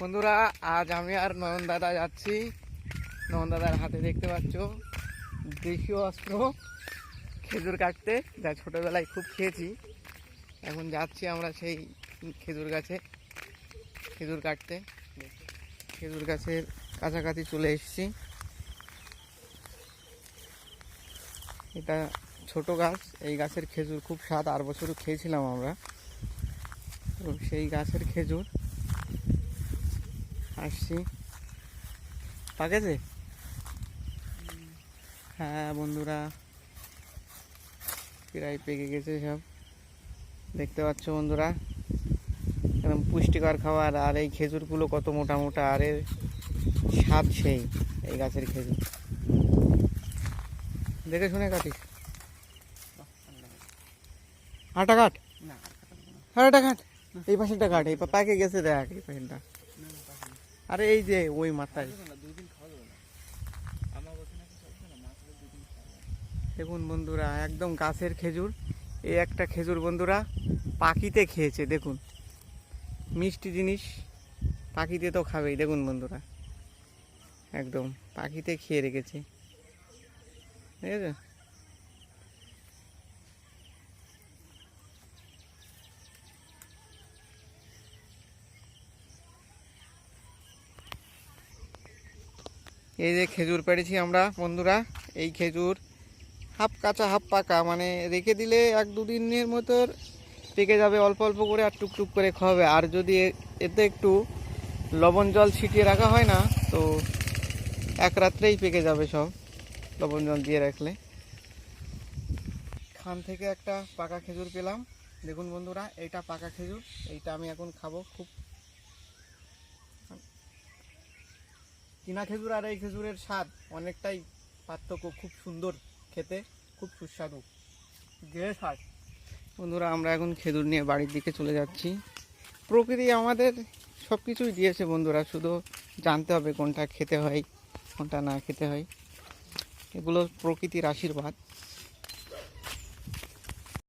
বন্ধুরা, আজ আমি আর নয়ন দাদা যাচ্ছি। নয়ন দাদার হাতে দেখতে পাচ্ছ দেশীয় অস্ত্র, খেজুর কাটতে। যা ছোটোবেলায় খুব খেয়েছি, এখন যাচ্ছি আমরা সেই খেজুর গাছে, খেজুর কাটতে। খেজুর গাছের কাছাকাছি চলে এসেছি। এটা ছোট গাছ, এই গাছের খেজুর খুব স্বাদ, আর বছরও খেয়েছিলাম আমরা। তো সেই গাছের খেজুর আসছি। পাকেছে? হ্যাঁ বন্ধুরা। প্রায় পেকে গেছে সব। দেখতে পাচ্ছ বন্ধুরা? একদম পুষ্টিকর খাবার। আর এই খেজুরগুলো কত মোটা মোটা। আর এর স্বাদ সেই এই গাছের খেজুর। দেখে শুনে কাটিস আটা কাট। আটা কাট। এই পাশেরটা কাট। এই পাকে গেছে দেখ এই পাশেরটা। আরে এই যে ওই মাথায়। দেখুন বন্ধুরা, একদম গাছের খেজুর। এই একটা খেজুর বন্ধুরা পাখিতে খেয়েছে, দেখুন। মিষ্টি জিনিস পাখিতে তো খাবেই, দেখুন বন্ধুরা। একদম পাখিতে খেয়ে রেখেছে। ঠিক আছে? এই যে খেজুর পেড়েছি আমরা, বন্ধুরা। এই খেজুর হাফ কাঁচা, হাফ পাকা মানে রেখে দিলে এক দুদিনের মতো পেকে যাবে, অল্প অল্প করে আর টুকটুক করে খাওয়াবে। আর যদি এতে একটু লবণ জল ছিটিয়ে রাখা হয় না, তো এক রাত্রেই পেকে যাবে সব লবণ জল দিয়ে রাখলে। খান থেকে একটা পাকা খেজুর পেলাম। দেখুন বন্ধুরা, এইটা পাকা খেজুর, এইটা আমি এখন খাব খুব কিনা খেজুর আর এই খেজুরের স্বাদ অনেকটাই পার্থক্য। খুব সুন্দর খেতে, খুব সুস্বাদু। যে স্বাদ। বন্ধুরা, আমরা এখন খেজুর নিয়ে বাড়ির দিকে চলে যাচ্ছি। প্রকৃতি আমাদের সব কিছুই দিয়েছে বন্ধুরা, শুধু জানতে হবে কোনটা খেতে হয়, কোনটা না খেতে হয়। এগুলো প্রকৃতির আশীর্বাদ।